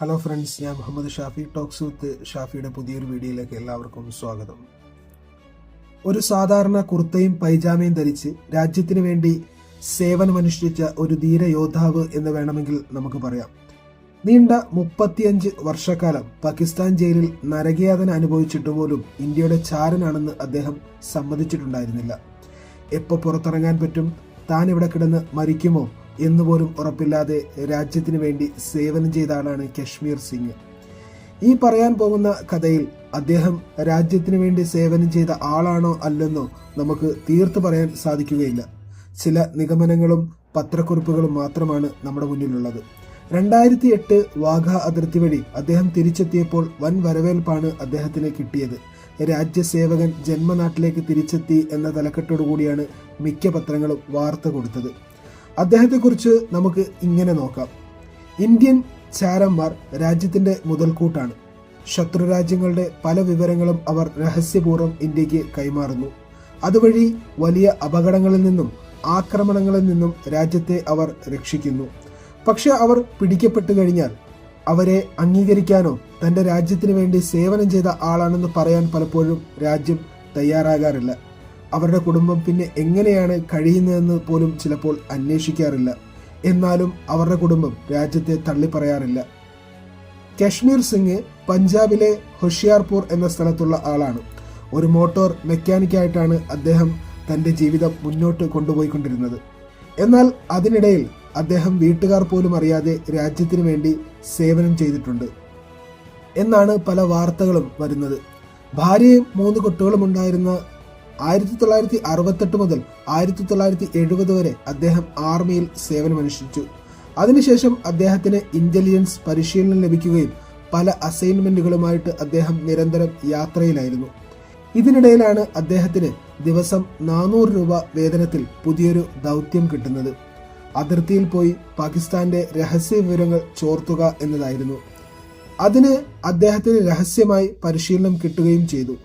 Hello friends ഞാൻ Muhammad Shafi talks with ഷാഫിയുടെ പുതിയൊരു വീഡിയോയിലേക്ക് എല്ലാവർക്കും സ്വാഗതം. ഒരു സാധാരണ കുർത്തയും പൈജാമയും ധരിച്ച് രാജ്യത്തിന് വേണ്ടി സേവനമനുഷ്ഠിച്ച ഒരു ധീര യോദ്ധാവ് എന്ന് വേണമെങ്കിൽ നമുക്ക് പറയാം. നീണ്ട മുപ്പത്തിയഞ്ച് വർഷക്കാലം പാകിസ്ഥാൻ ജയിലിൽ നരകയാതന അനുഭവിച്ചിട്ട് പോലും ഇന്ത്യയുടെ ചാരനാണെന്ന് അദ്ദേഹം സമ്മതിച്ചിട്ടുണ്ടായിരുന്നില്ല. എപ്പോൾ പുറത്തിറങ്ങാൻ പറ്റും? താൻ ഇവിടെ കിടന്ന് മരിക്കുമോ? എന്നുപോലും ഉറപ്പില്ലാതെ രാജ്യത്തിന് വേണ്ടി സേവനം ചെയ്ത കശ്മീർ സിംഗ്. ഈ പറയാൻ പോകുന്ന കഥയിൽ അദ്ദേഹം രാജ്യത്തിന് വേണ്ടി സേവനം ചെയ്ത ആളാണോ അല്ലെന്നോ നമുക്ക് തീർത്തു പറയാൻ സാധിക്കുകയില്ല. ചില നിഗമനങ്ങളും പത്രക്കുറിപ്പുകളും മാത്രമാണ് നമ്മുടെ മുന്നിലുള്ളത്. രണ്ടായിരത്തി എട്ട് വാഘ അതിർത്തി വഴി അദ്ദേഹം തിരിച്ചെത്തിയപ്പോൾ വൻ വരവേൽപ്പാണ് അദ്ദേഹത്തിന് കിട്ടിയത്. രാജ്യസേവകൻ ജന്മനാട്ടിലേക്ക് തിരിച്ചെത്തി എന്ന തലക്കെട്ടോടുകൂടിയാണ് മിക്ക പത്രങ്ങളും വാർത്ത കൊടുത്തത്. അദ്ദേഹത്തെക്കുറിച്ച് നമുക്ക് ഇങ്ങനെ നോക്കാം. ഇന്ത്യൻ ചാരന്മാർ രാജ്യത്തിന്റെ മുതൽക്കൂട്ടാണ്. ശത്രുരാജ്യങ്ങളുടെ പല വിവരങ്ങളും അവർ രഹസ്യപൂർവം ഇന്ത്യയ്ക്ക് കൈമാറുന്നു. അതുവഴി വലിയ അപകടങ്ങളിൽ നിന്നും ആക്രമണങ്ങളിൽ നിന്നും രാജ്യത്തെ അവർ രക്ഷിക്കുന്നു. പക്ഷെ അവർ പിടിക്കപ്പെട്ടു കഴിഞ്ഞാൽ അവരെ അംഗീകരിക്കാനോ തന്റെ രാജ്യത്തിന് വേണ്ടി സേവനം ചെയ്ത ആളാണെന്ന് പറയാൻ പലപ്പോഴും രാജ്യം തയ്യാറാകാറില്ല. അവരുടെ കുടുംബം പിന്നെ എങ്ങനെയാണ് കഴിയുന്നതെന്ന് പോലും ചിലപ്പോൾ അന്വേഷിക്കാറില്ല. എന്നാലും അവരുടെ കുടുംബം രാജ്യത്തെ തള്ളിപ്പറയാറില്ല. കശ്മീർ സിംഗ് പഞ്ചാബിലെ ഹൊഷിയാർപൂർ എന്ന സ്ഥലത്തുള്ള ആളാണ്. ഒരു മോട്ടോർ മെക്കാനിക്കായിട്ടാണ് അദ്ദേഹം തന്റെ ജീവിതം മുന്നോട്ട് കൊണ്ടുപോയിക്കൊണ്ടിരുന്നത്. എന്നാൽ അതിനിടയിൽ അദ്ദേഹം വീട്ടുകാർ പോലും അറിയാതെ രാജ്യത്തിന് വേണ്ടി സേവനം ചെയ്തിട്ടുണ്ട്. എന്നാണ് പല വാർത്തകളും വരുന്നത്. ഭാര്യയും മൂന്ന് കുട്ടികളും ഉണ്ടായിരുന്ന ആയിരത്തി തൊള്ളായിരത്തി അറുപത്തെട്ട് മുതൽ ആയിരത്തി തൊള്ളായിരത്തി എഴുപത് വരെ അദ്ദേഹം ആർമിയിൽ സേവനമനുഷ്ഠിച്ചു. അതിനുശേഷം അദ്ദേഹത്തിന് ഇന്റലിജൻസ് പരിശീലനം ലഭിക്കുകയും പല അസൈൻമെന്റുകളുമായിട്ട് അദ്ദേഹം നിരന്തരം യാത്രയിലായിരുന്നു. ഇതിനിടയിലാണ് അദ്ദേഹത്തിന് ദിവസം നാനൂറ് രൂപ വേതനത്തിൽ പുതിയൊരു ദൗത്യം കിട്ടുന്നത്. അതിർത്തിയിൽ പോയി പാകിസ്ഥാന്റെ രഹസ്യ വിവരങ്ങൾ ചോർത്തുക എന്നതായിരുന്നു. അതിന് അദ്ദേഹത്തിന് രഹസ്യമായി പരിശീലനം കിട്ടുകയും ചെയ്തു.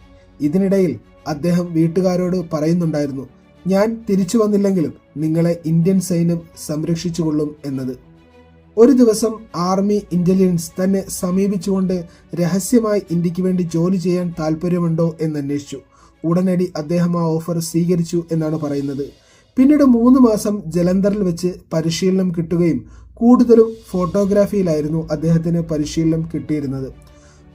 ഇതിനിടയിൽ അദ്ദേഹം വീട്ടുകാരോട് പറയുന്നുണ്ടായിരുന്നു ഞാൻ തിരിച്ചു വന്നില്ലെങ്കിലും നിങ്ങളെ ഇന്ത്യൻ സൈന്യം സംരക്ഷിച്ചുകൊള്ളും എന്നത്. ഒരു ദിവസം ആർമി ഇന്റലിജൻസ് തന്നെ സമീപിച്ചുകൊണ്ട് രഹസ്യമായി ഇന്ത്യയ്ക്ക് വേണ്ടി ജോലി ചെയ്യാൻ താല്പര്യമുണ്ടോ എന്നന്വേഷിച്ചു ഉടനടി അദ്ദേഹം ആ ഓഫർ സ്വീകരിച്ചു എന്നാണ് പറയുന്നത്. പിന്നീട് മൂന്ന് മാസം ജലന്ധറിൽ വെച്ച് പരിശീലനം കിട്ടുകയും കൂടുതലും ഫോട്ടോഗ്രാഫിയിലായിരുന്നു അദ്ദേഹത്തിന് പരിശീലനം കിട്ടിയിരുന്നത്.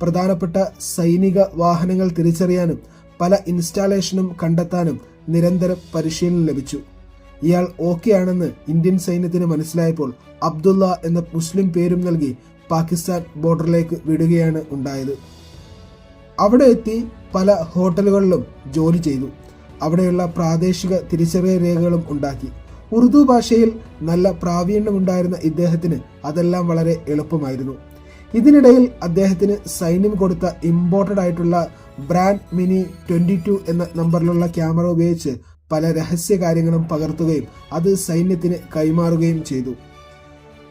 പ്രധാനപ്പെട്ട സൈനിക വാഹനങ്ങൾ തിരിച്ചറിയാനും പല ഇൻസ്റ്റാളേഷനും കണ്ടെത്താനും നിരന്തര പരിശീലനം ലഭിച്ചു. ഇയാൾ ഓക്കെ ആണെന്ന് ഇന്ത്യൻ സൈന്യത്തിന് മനസ്സിലായപ്പോൾ അബ്ദുള്ള എന്ന മുസ്ലിം പേരും നൽകി പാകിസ്ഥാൻ ബോർഡറിലേക്ക് വിടുകയാണ് ഉണ്ടായത്. അവിടെ എത്തി പല ഹോട്ടലുകളിലും ജോലി ചെയ്തു. അവിടെയുള്ള പ്രാദേശിക തിരിച്ചറിയ രേഖകളും ഉണ്ടാക്കി. ഉറുദു ഭാഷയിൽ നല്ല പ്രാവീണ്യമുണ്ടായിരുന്ന ഇദ്ദേഹത്തിന് അതെല്ലാം വളരെ എളുപ്പമായിരുന്നു. ഇതിനിടയിൽ അദ്ദേഹത്തിന് സൈന്യം കൊടുത്ത ഇമ്പോർട്ടഡ് ആയിട്ടുള്ള ബ്രാൻഡ് മിനി ട്വന്റി ടു എന്ന നമ്പറിലുള്ള ക്യാമറ ഉപയോഗിച്ച് പല രഹസ്യ കാര്യങ്ങളും പകർത്തുകയും അത് സൈന്യത്തിന് കൈമാറുകയും ചെയ്തു.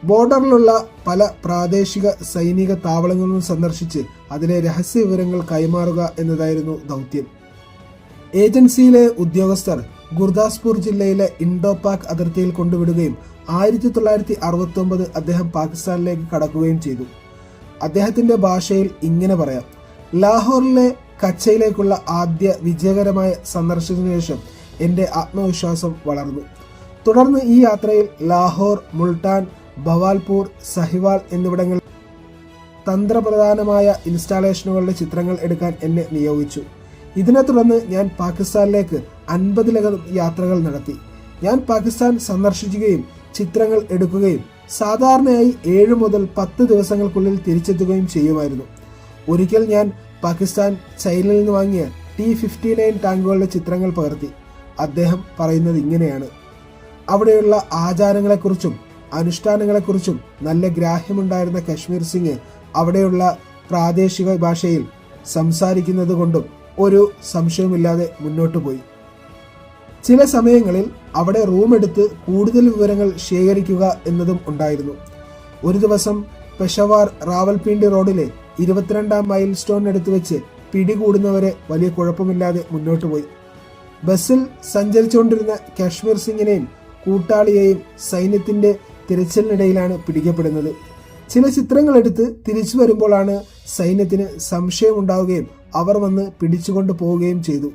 ബോർഡറിലുള്ള പല പ്രാദേശിക സൈനിക താവളങ്ങളും സന്ദർശിച്ച് അതിലെ രഹസ്യ വിവരങ്ങൾ കൈമാറുക എന്നതായിരുന്നു ദൗത്യം. ഏജൻസിയിലെ ഉദ്യോഗസ്ഥർ ഗുർദാസ്പൂർ ജില്ലയിലെ ഇൻഡോ പാക് അതിർത്തിയിൽ കൊണ്ടുവിടുകയും ആയിരത്തി തൊള്ളായിരത്തി അറുപത്തി ഒമ്പത് അദ്ദേഹം പാകിസ്ഥാനിലേക്ക് കടക്കുകയും ചെയ്തു. അദ്ദേഹത്തിന്റെ ഭാഷയിൽ ഇങ്ങനെ പറയാം. ലാഹോറിലെ കച്ചയിലേക്കുള്ള ആദ്യ വിജയകരമായ സന്ദർശനത്തിന് ശേഷം എന്റെ ആത്മവിശ്വാസം വളർന്നു. തുടർന്ന് ഈ യാത്രയിൽ ലാഹോർ മുൾട്ടാൻ ഭവാൽപൂർ സഹിവാൾ എന്നിവിടങ്ങളിൽ തന്ത്രപ്രധാനമായ ഇൻസ്റ്റാളേഷനുകളുടെ ചിത്രങ്ങൾ എടുക്കാൻ എന്നെ നിയോഗിച്ചു. ഇതിനെ തുടർന്ന് ഞാൻ പാകിസ്ഥാനിലേക്ക് അൻപതിലകം യാത്രകൾ നടത്തി. ഞാൻ പാകിസ്ഥാൻ സന്ദർശിക്കുകയും ചിത്രങ്ങൾ എടുക്കുകയും സാധാരണയായി ഏഴ് മുതൽ പത്ത് ദിവസങ്ങൾക്കുള്ളിൽ തിരിച്ചെത്തുകയും ചെയ്യുമായിരുന്നു. ഒരിക്കൽ ഞാൻ പാകിസ്ഥാൻ ചൈനയിൽ നിന്ന് വാങ്ങിയ ടി ഫിഫ്റ്റി നയൻ ടാങ്കുകളുടെ ചിത്രങ്ങൾ പകർത്തി. അദ്ദേഹം പറയുന്നത് ഇങ്ങനെയാണ്. അവിടെയുള്ള ആചാരങ്ങളെക്കുറിച്ചും അനുഷ്ഠാനങ്ങളെക്കുറിച്ചും നല്ല ഗ്രാഹ്യമുണ്ടായിരുന്ന കശ്മീർ സിംഗ് അവിടെയുള്ള പ്രാദേശിക ഭാഷയിൽ സംസാരിക്കുന്നത് കൊണ്ടും ഒരു സംശയമില്ലാതെ മുന്നോട്ടു പോയി. ചില സമയങ്ങളിൽ അവിടെ റൂം എടുത്ത് കൂടുതൽ വിവരങ്ങൾ ശേഖരിക്കുക എന്നതും ഉണ്ടായിരുന്നു. ഒരു ദിവസം പെഷവാർ റാവൽപിണ്ടി റോഡിലെ ഇരുപത്തിരണ്ടാം മൈൽ സ്റ്റോൺ എടുത്തു വെച്ച് പിടികൂടുന്നവരെ വലിയ കുഴപ്പമില്ലാതെ മുന്നോട്ട് പോയി. ബസ്സിൽ സഞ്ചരിച്ചുകൊണ്ടിരുന്ന കാശ്മീർ സിംഗിനെയും കൂട്ടാളിയെയും സൈന്യത്തിന്റെ തിരച്ചിലിനിടയിലാണ് പിടിക്കപ്പെടുന്നത്. ചില ചിത്രങ്ങൾ എടുത്ത് തിരിച്ചു വരുമ്പോഴാണ് സൈന്യത്തിന് സംശയമുണ്ടാവുകയും അവർ വന്ന് പിടിച്ചുകൊണ്ട് പോവുകയും ചെയ്തു.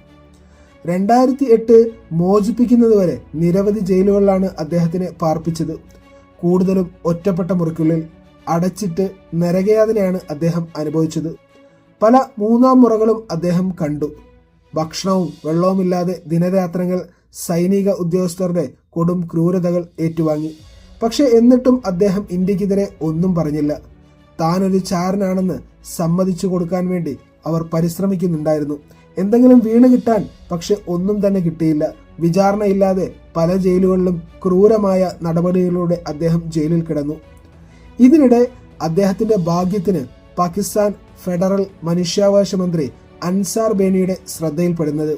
രണ്ടായിരത്തി എട്ട് മോചിപ്പിക്കുന്നതുവരെ നിരവധി ജയിലുകളിലാണ് അദ്ദേഹത്തിനെ പാർപ്പിച്ചത്. കൂടുതലും ഒറ്റപ്പെട്ട മുറിക്കുള്ളിൽ അടച്ചിട്ട് നരകയാതനയാണ് അദ്ദേഹം അനുഭവിച്ചത്. പല മൂന്നാം മുറകളും അദ്ദേഹം കണ്ടു. ഭക്ഷണവും വെള്ളവുമില്ലാതെ ദിനരാത്രങ്ങൾ സൈനിക ഉദ്യോഗസ്ഥരുടെ കൊടും ക്രൂരതകൾ ഏറ്റുവാങ്ങി. പക്ഷെ എന്നിട്ടും അദ്ദേഹം ഇന്ത്യക്കെതിരെ ഒന്നും പറഞ്ഞില്ല. താനൊരു ചാരനാണെന്ന് സമ്മതിച്ചു കൊടുക്കാൻ വേണ്ടി അവർ പരിശ്രമിക്കുന്നുണ്ടായിരുന്നു. എന്തെങ്കിലും വീണ് കിട്ടാൻ പക്ഷെ ഒന്നും തന്നെ കിട്ടിയില്ല. വിചാരണയില്ലാതെ പല ജയിലുകളിലും ക്രൂരമായ നടപടികളിലൂടെ അദ്ദേഹം ജയിലിൽ കിടന്നു. ഇതിനിടെ അദ്ദേഹത്തിന്റെ ഭാഗ്യത്തിന് പാകിസ്ഥാൻ ഫെഡറൽ മനുഷ്യാവകാശ മന്ത്രി അൻസാർ ബേനിയുടെ ശ്രദ്ധയിൽപ്പെടുന്നത്.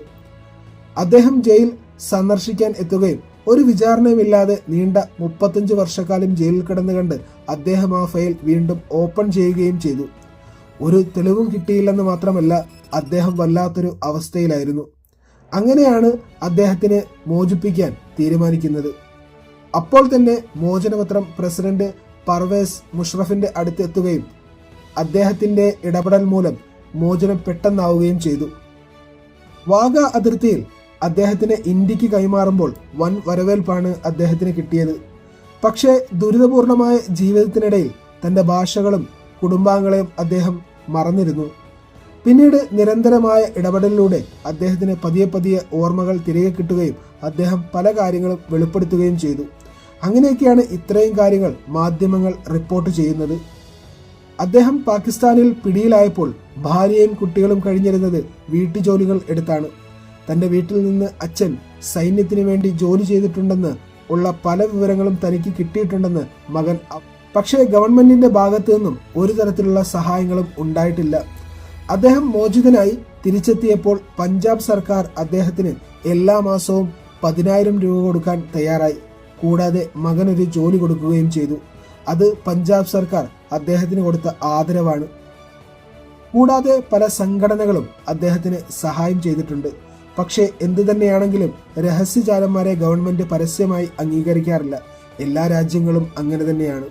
അദ്ദേഹം ജയിൽ സന്ദർശിക്കാൻ എത്തുകയും ഒരു വിചാരണയുമില്ലാതെ നീണ്ട മുപ്പത്തഞ്ച് വർഷക്കാലം ജയിലിൽ കിടന്നു കണ്ട് അദ്ദേഹം ആ ഫയൽ വീണ്ടും ഓപ്പൺ ചെയ്യുകയും ചെയ്തു. ഒരു തെളിവും കിട്ടിയില്ലെന്ന് മാത്രമല്ല അദ്ദേഹം വല്ലാത്തൊരു അവസ്ഥയിലായിരുന്നു. അങ്ങനെയാണ് അദ്ദേഹത്തിന് മോചിപ്പിക്കാൻ തീരുമാനിക്കുന്നത്. അപ്പോൾ തന്നെ മോചനപത്രം പ്രസിഡന്റ് പർവേസ് മുഷറഫിന്റെ അടുത്തെത്തുകയും അദ്ദേഹത്തിന്റെ ഇടപെടൽ മൂലം മോചനം പെട്ടെന്നാവുകയും ചെയ്തു. വാഗ അതിർത്തിയിൽ അദ്ദേഹത്തിന് ഇന്ത്യയ്ക്ക് കൈമാറുമ്പോൾ വൻ വരവേൽപ്പാണ് അദ്ദേഹത്തിന് കിട്ടിയത്. പക്ഷേ ദുരിതപൂർണമായ ജീവിതത്തിനിടയിൽ തന്റെ ഭാഷകളും കുടുംബാംഗങ്ങളെയും അദ്ദേഹം മറന്നിരുന്നു. പിന്നീട് നിരന്തരമായ ഇടപെടലിലൂടെ അദ്ദേഹത്തിന് പതിയെ പതിയെ ഓർമ്മകൾ തിരികെ കിട്ടുകയും അദ്ദേഹം പല കാര്യങ്ങളും വെളിപ്പെടുത്തുകയും ചെയ്തു. അങ്ങനെയൊക്കെയാണ് ഇത്രയും കാര്യങ്ങൾ മാധ്യമങ്ങൾ റിപ്പോർട്ട് ചെയ്യുന്നത്. അദ്ദേഹം പാകിസ്ഥാനിൽ പിടിയിലായപ്പോൾ ഭാര്യയും കുട്ടികളും കഴിഞ്ഞിരുന്നത് വീട്ടുജോലികൾ എടുത്താണ്. തന്റെ വീട്ടിൽ നിന്ന് അച്ഛൻ സൈന്യത്തിന് വേണ്ടി ജോലി ചെയ്തിട്ടുണ്ടെന്ന് ഉള്ള പല വിവരങ്ങളും തനിക്ക് കിട്ടിയിട്ടുണ്ടെന്ന് മകൻ പക്ഷേ ഗവൺമെന്റിന്റെ ഭാഗത്തു നിന്നും ഒരു തരത്തിലുള്ള സഹായങ്ങളും ഉണ്ടായിട്ടില്ല. അദ്ദേഹം മോചിതനായി തിരിച്ചെത്തിയപ്പോൾ പഞ്ചാബ് സർക്കാർ അദ്ദേഹത്തിന് എല്ലാ മാസവും പതിനായിരം രൂപ കൊടുക്കാൻ തയ്യാറായി. കൂടാതെ മകനൊരു ജോലി കൊടുക്കുകയും ചെയ്തു. അത് പഞ്ചാബ് സർക്കാർ അദ്ദേഹത്തിന് കൊടുത്ത ആദരവാണ്. കൂടാതെ പല സംഘടനകളും അദ്ദേഹത്തിന് സഹായം ചെയ്തിട്ടുണ്ട്. പക്ഷേ എന്തു തന്നെയാണെങ്കിലും രഹസ്യചാരന്മാരെ ഗവൺമെന്റ് പരസ്യമായി അംഗീകരിക്കാറില്ല. എല്ലാ രാജ്യങ്ങളും അങ്ങനെ തന്നെയാണ്.